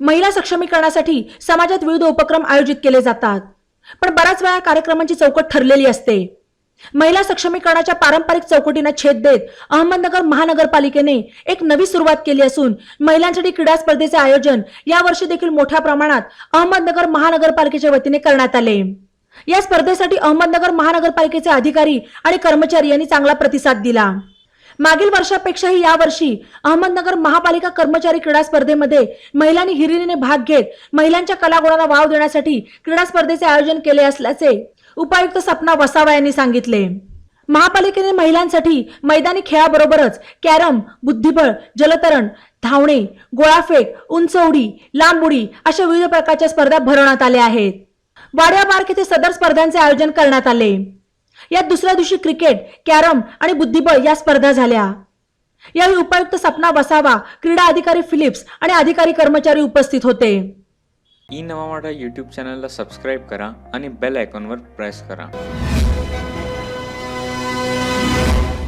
महिला सक्षमीकरणासाठी समाजात विविध उपक्रम आयोजित केले जातात. पण बऱ्याच वेळा कार्यक्रमांची चौकट ठरलेली असते. महिला सक्षमीकरणाच्या पारंपरिक चौकटींना छेद देत अहमदनगर महानगरपालिकेने एक नवी सुरुवात केली असून महिलांसाठी क्रीडा स्पर्धेचे आयोजन यावर्षी देखील मोठ्या प्रमाणात अहमदनगर महानगरपालिकेच्या वतीने करण्यात आले. या स्पर्धेसाठी अहमदनगर महानगरपालिकेचे अधिकारी आणि कर्मचारी यांनी चांगला प्रतिसाद दिला. मागील वर्षापेक्षाही यावर्षी अहमदनगर महापालिका कर्मचारी क्रीडा स्पर्धेमध्ये महिलांनी हिरिरीने भाग घेत महिलांच्या कलागुणांना वाव देण्यासाठी क्रीडा स्पर्धेचे आयोजन केले असल्याचे उपायुक्त सपना वसावा यांनी सांगितले. महापालिकेने महिलांसाठी मैदानी खेळाबरोबरच कॅरम बुद्धिबळ जलतरण धावणे गोळाफेक उंच उडी लांब उडी अशा विविध प्रकारच्या स्पर्धा भरवण्यात आल्या आहेत. वाड्या पार्क येथे सदर स्पर्धांचे आयोजन करण्यात आले. यात दुसऱ्या दिवशी क्रिकेट कॅरम आणि बुद्धिबळ या स्पर्धा झाल्या. यावेळी उपायुक्त सपना वसावा क्रीडा अधिकारी फिलिप्स आणि अधिकारी कर्मचारी उपस्थित होते. ई नवा मराठा यूट्यूब चॅनलला सबस्क्राईब करा आणि बेल आयकॉनवर प्रेस करा.